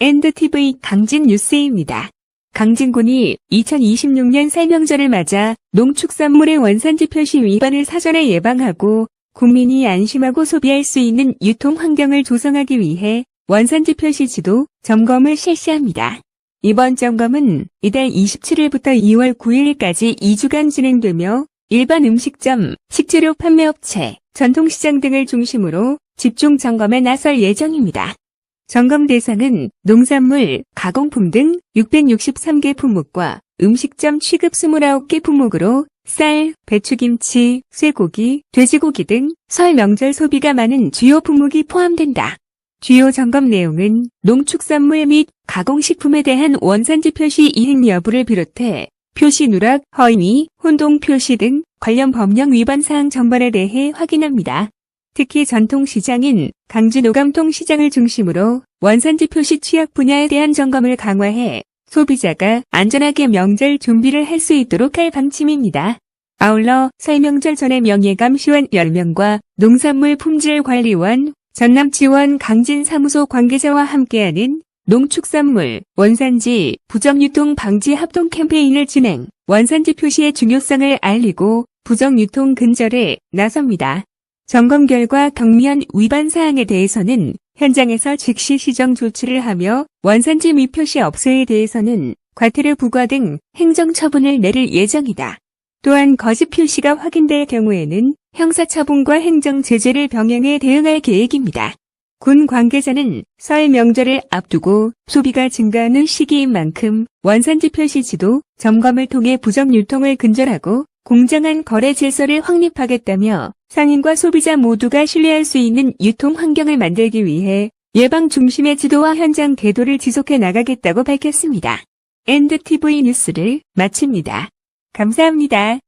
엔드TV 강진 뉴스입니다. 강진군이 2026년 설명절을 맞아 농축산물의 원산지 표시 위반을 사전에 예방하고 국민이 안심하고 소비할 수 있는 유통 환경을 조성하기 위해 원산지 표시 지도 점검을 실시합니다. 이번 점검은 이달 27일부터 2월 9일까지 2주간 진행되며 일반 음식점, 식재료 판매업체, 전통시장 등을 중심으로 집중 점검에 나설 예정입니다. 점검 대상은 농산물, 가공품 등 663개 품목과 음식점 취급 29개 품목으로 쌀, 배추김치, 쇠고기, 돼지고기 등 설 명절 소비가 많은 주요 품목이 포함된다. 주요 점검 내용은 농축산물 및 가공식품에 대한 원산지 표시 이행 여부를 비롯해 표시 누락, 허위, 혼동 표시 등 관련 법령 위반 사항 전반에 대해 확인합니다. 특히 전통시장인 강진오감통시장을 중심으로 원산지 표시 취약 분야에 대한 점검을 강화해 소비자가 안전하게 명절 준비를 할 수 있도록 할 방침입니다. 아울러 설명절 전에 명예감 시원 10명과 농산물 품질관리원, 전남지원 강진사무소 관계자와 함께하는 농축산물, 원산지, 부정유통 방지 합동 캠페인을 진행, 원산지 표시의 중요성을 알리고 부정유통 근절에 나섭니다. 점검 결과 경미한 위반 사항에 대해서는 현장에서 즉시 시정 조치를 하며 원산지 미표시 업소에 대해서는 과태료 부과 등 행정 처분을 내릴 예정이다. 또한 거짓 표시가 확인될 경우에는 형사처분과 행정 제재를 병행해 대응할 계획입니다. 군 관계자는 설 명절을 앞두고 소비가 증가하는 시기인 만큼 원산지 표시 지도 점검을 통해 부정 유통을 근절하고 공정한 거래 질서를 확립하겠다며 상인과 소비자 모두가 신뢰할 수 있는 유통 환경을 만들기 위해 예방 중심의 지도와 현장 대도를 지속해 나가겠다고 밝혔습니다. 엔드TV 뉴스를 마칩니다. 감사합니다.